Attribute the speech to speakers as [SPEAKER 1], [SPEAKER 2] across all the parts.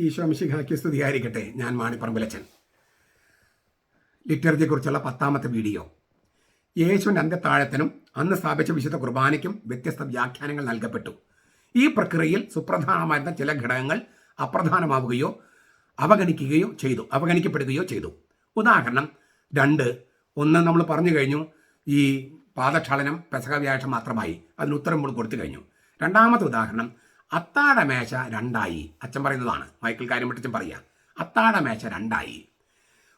[SPEAKER 1] ഈശോ മിശിഹാക്കി സ്തുതിയായിരിക്കട്ടെ ഞാൻ മാണിപ്പറമ്പിലച്ചൻ ലിറ്റർജിയെക്കുറിച്ചുള്ള പത്താമത്തെ വീഡിയോ. യേശുവിന്റെ അന്ത്യത്താഴത്തിനും അന്ന് സ്ഥാപിച്ച വിശുദ്ധ കുർബാനയ്ക്കും വ്യത്യസ്ത വ്യാഖ്യാനങ്ങൾ നൽകപ്പെട്ടു. ഈ പ്രക്രിയയിൽ സുപ്രധാനമായിരുന്ന ചില ഘടകങ്ങൾ അപ്രധാനമാവുകയോ അവഗണിക്കുകയോ ചെയ്തു. അവഗണിക്കപ്പെടുകയോ ചെയ്തു. ഉദാഹരണം രണ്ട് ഒന്ന് നമ്മൾ പറഞ്ഞു കഴിഞ്ഞു ഈ പാദക്ഷാളനം പെസക വ്യാഴ്ച മാത്രമായി. അതിന് ഉത്തരം കൊടുത്തു കഴിഞ്ഞു. രണ്ടാമത്തെ ഉദാഹരണം അത്താഴമേശ രണ്ടായി. അച്ഛൻ പറയുന്നതാണ്. മൈക്കിൾ കാര്യമറ്റച്ചൻ പറയുക അത്താഴമേശ രണ്ടായി.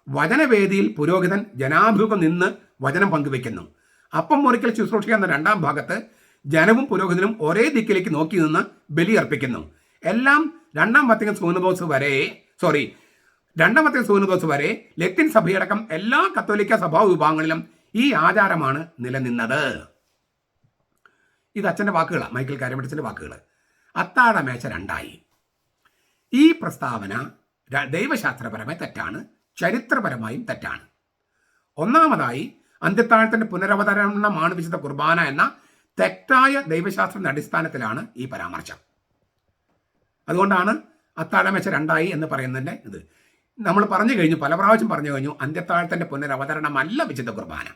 [SPEAKER 1] വചനവേദിയിൽ പുരോഹിതൻ ജനാഭിമുഖം നിന്ന് വചനം പങ്കുവെക്കുന്നു. അപ്പം മുറിക്കൽ ശുശ്രൂഷിക്കുന്ന എന്ന രണ്ടാം ഭാഗത്ത് ജനവും പുരോഹിതനും ഒരേ ദിക്കിലേക്ക് നോക്കി നിന്ന് ബലിയർപ്പിക്കുന്നു എല്ലാം രണ്ടാം വത്തികൻ സൂനബോസ് വരെ സോറി രണ്ടാം വത്തികൻ സൂനബോസ് വരെ ലത്തിൻ സഭയടക്കം എല്ലാ കത്തോലിക്ക സഭാ വിഭാഗങ്ങളിലും ഈ ആചാരമാണ് നിലനിന്നത്. ഇത് അച്ഛന്റെ വാക്കുകളാണ് മൈക്കിൾ കാര്യമറ്റച്ചന്റെ വാക്കുകൾ അത്താഴമേശ രണ്ടായി. ഈ പ്രസ്താവന ദൈവശാസ്ത്രപരമായി തെറ്റാണ് ചരിത്രപരമായും തെറ്റാണ്. ഒന്നാമതായി അന്ത്യത്താഴത്തിന്റെ പുനരവതരണമാണ് വിശുദ്ധ കുർബാന എന്ന തെറ്റായ ദൈവശാസ്ത്രത്തിന്റെ അടിസ്ഥാനത്തിലാണ് ഈ പരാമർശം. അതുകൊണ്ടാണ് അത്താഴമേശ രണ്ടായി എന്ന് പറയുന്നതിന്റെ ഇത്. നമ്മൾ പറഞ്ഞു കഴിഞ്ഞു പല പ്രാവശ്യം പറഞ്ഞു കഴിഞ്ഞു അന്ത്യത്താഴത്തിന്റെ പുനരവതരണമല്ല വിശുദ്ധ കുർബാന.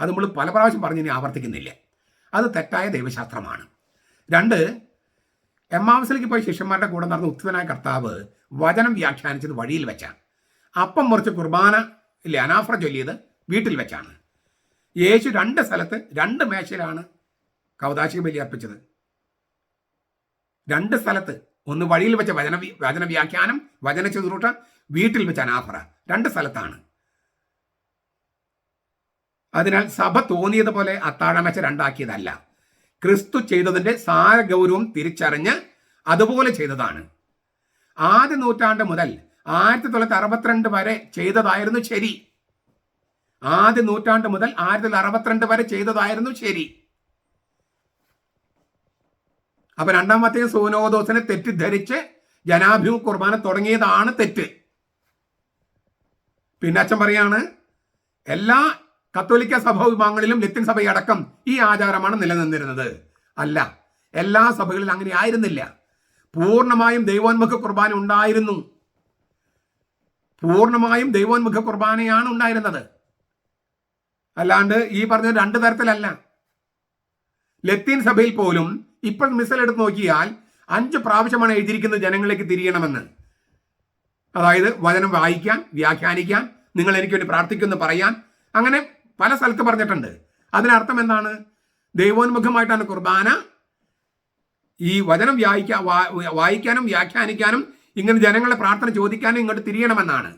[SPEAKER 1] അത് നമ്മൾ പല പ്രാവശ്യം പറഞ്ഞു ഇനി ആവർത്തിക്കുന്നില്ല. അത് തെറ്റായ ദൈവശാസ്ത്രമാണ്. രണ്ട് എമ്മാവസിലേക്ക് പോയി ശിഷ്യന്മാരുടെ കൂടെ നടന്ന ഉത്ഥനായ കർത്താവ് വചനം വ്യാഖ്യാനിച്ചത് വഴിയിൽ വെച്ചാണ്. അപ്പം മുറിച്ച് കുർബാന ഇല്ലേ അനാഫ്ര ചൊല്ലിയത് വീട്ടിൽ വെച്ചാണ്. യേശു രണ്ട് സ്ഥലത്ത് രണ്ട് മേശയിലാണ് കൗതാശിക ബലി അർപ്പിച്ചത്. രണ്ട് സ്ഥലത്ത് ഒന്ന് വഴിയിൽ വെച്ച വചന വചന വ്യാഖ്യാനം വചന ചുരുട്ട വീട്ടിൽ വെച്ച അനാഫറ രണ്ട് സ്ഥലത്താണ്. അതിനാൽ സഭ തോന്നിയതുപോലെ അത്താഴമേശ രണ്ടാക്കിയതല്ല. ക്രിസ്തു ചെയ്തതിന്റെ സാര ഗൗരവം തിരിച്ചറിഞ്ഞ് അതുപോലെ ചെയ്തതാണ്. ആദ്യ നൂറ്റാണ്ട് മുതൽ ആയിരത്തി തൊള്ളായിരത്തി അറുപത്തിരണ്ട് വരെ ചെയ്തതായിരുന്നു ശരി. ആദ്യ നൂറ്റാണ്ട് മുതൽ ആയിരത്തി തൊള്ളായിരത്തി അറുപത്തിരണ്ട് വരെ ചെയ്തതായിരുന്നു ശരി. അപ്പൊ രണ്ടാമത്തെ സൂനോദോസിനെ തെറ്റിദ്ധരിച്ച് ജനാഭിമു കുർബാന തുടങ്ങിയതാണ് തെറ്റ്. പിന്നെ അച്ഛൻ പറയാണ് എല്ലാ കത്തോലിക്ക സഭ വിഭാഗങ്ങളിലും ലത്തിൻ സഭയടക്കം ഈ ആചാരമാണ് നിലനിന്നിരുന്നത്. അല്ല എല്ലാ സഭകളിലും അങ്ങനെ ആയിരുന്നില്ല. പൂർണമായും ദൈവോന്മുഖ കുർബാന ഉണ്ടായിരുന്നു. പൂർണമായും ദൈവോന്മുഖ കുർബാനയാണ് ഉണ്ടായിരുന്നത്. അല്ലാണ്ട് ഈ പറഞ്ഞ രണ്ട് തരത്തിലല്ല. ലത്തീൻ സഭയിൽ പോലും ഇപ്പോൾ മിസൽ എടുത്ത് നോക്കിയാൽ അഞ്ച് പ്രാവശ്യമാണ് എഴുതിയിരിക്കുന്നത് ജനങ്ങളിലേക്ക് തിരിയണമെന്ന്. അതായത് വചനം വായിക്കാൻ വ്യാഖ്യാനിക്കാൻ നിങ്ങൾ എനിക്ക് വേണ്ടി പ്രാർത്ഥിക്കുമെന്ന് പറയാൻ. അങ്ങനെ പല സ്ഥലത്ത് പറഞ്ഞിട്ടുണ്ട്. അതിനർത്ഥം എന്താണ്? ദൈവോന്മുഖമായിട്ടാണ് കുർബാന. ഈ വചനം വ്യായിക്കാ വായിക്കാനും വ്യാഖ്യാനിക്കാനും ഇങ്ങനെ ജനങ്ങളെ പ്രാർത്ഥന ചോദിക്കാനും ഇങ്ങോട്ട് തിരിയണമെന്നാണ്.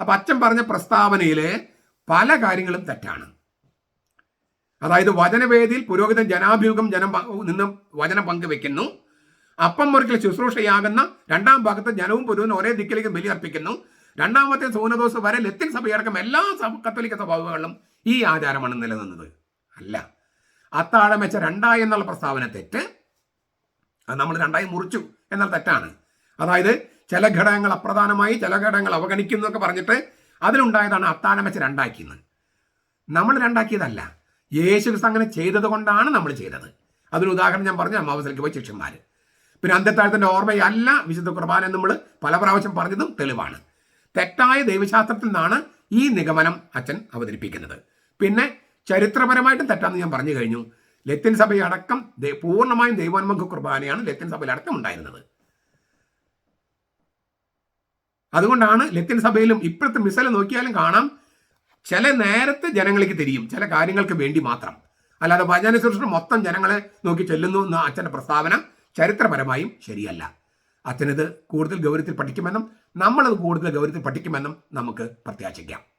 [SPEAKER 1] അപ്പൊ അച്ഛൻ പറഞ്ഞ പ്രസ്താവനയിലെ പല കാര്യങ്ങളും തെറ്റാണ്. അതായത് വചനവേദിയിൽ പുരോഹിതൻ ജനാഭിമുഖം ജനം നിന്ന് വചനം പങ്കുവെക്കുന്നു. അപ്പം മുറിക്കൽ ശുശ്രൂഷയാകുന്ന രണ്ടാം ഭാഗത്ത് ജനവും പുരോഹിതനും ഒരേ ദിക്കിലേക്ക് ബലി അർപ്പിക്കുന്നു. രണ്ടാമത്തെ സൂനദോസ് വരെ ലത്തിൻ സഭയടക്കം എല്ലാ കത്തോലിക്ക സ്വഭാവങ്ങളിലും ഈ ആചാരമാണ് നിലനിന്നത്. അല്ല. അത്താഴം വെച്ച രണ്ടായി എന്നുള്ള പ്രസ്താവന തെറ്റ്. അത് നമ്മൾ രണ്ടായി മുറിച്ചു എന്നാൽ തെറ്റാണ്. അതായത് ചില ഘടകങ്ങൾ അപ്രധാനമായി ചില ഘടകങ്ങൾ അവഗണിക്കുന്നു എന്നൊക്കെ പറഞ്ഞിട്ട് അതിലുണ്ടായതാണ് അത്താഴം വെച്ച് രണ്ടാക്കിയെന്ന്. നമ്മൾ രണ്ടാക്കിയതല്ല. യേശു അങ്ങനെ ചെയ്തത് കൊണ്ടാണ് നമ്മൾ ചെയ്തത്. അതിന് ഉദാഹരണം ഞാൻ പറഞ്ഞു അമാവസിലേക്ക് പോയി ശിഷ്യന്മാർ പിന്നെ അന്ത്യത്താഴത്തിന്റെ ഓർമ്മയല്ല വിശുദ്ധ കുർബാന നമ്മൾ പല പ്രാവശ്യം പറഞ്ഞതും തെളിവാണ്. തെറ്റായ ദൈവശാസ്ത്രത്തിൽ നിന്നാണ് ഈ നിഗമനം അച്ഛൻ അവതരിപ്പിക്കുന്നത്. പിന്നെ ചരിത്രപരമായിട്ടും തെറ്റാന്ന് ഞാൻ പറഞ്ഞു കഴിഞ്ഞു. ലത്തിൻ സഭയടക്കം പൂർണമായും ദൈവോന്മുഖ കുർബാനയാണ് ലത്തിൻ സഭയിലടക്കം ഉണ്ടായിരുന്നത്. അതുകൊണ്ടാണ് ലത്തിൻ സഭയിലും ഇപ്പോഴത്തെ മിസൽ നോക്കിയാലും കാണാം ചില നേരത്തെ ജനങ്ങൾക്ക് തിരിയും ചില കാര്യങ്ങൾക്ക് വേണ്ടി മാത്രം. അല്ലാതെ വചന ശുശ്രൂഷ മൊത്തം ജനങ്ങളെ നോക്കി ചെല്ലുന്നു എന്ന അച്ഛന്റെ പ്രസ്താവന ചരിത്രപരമായും ശരിയല്ല. അച്ഛനിത് കൂടുതൽ ഗൗരവത്തിൽ പഠിക്കുമെന്നും നമ്മളത് കൂടുതൽ ഗൗരവത്തിൽ പഠിക്കുമെന്നും നമുക്ക് പ്രത്യാശിക്കാം.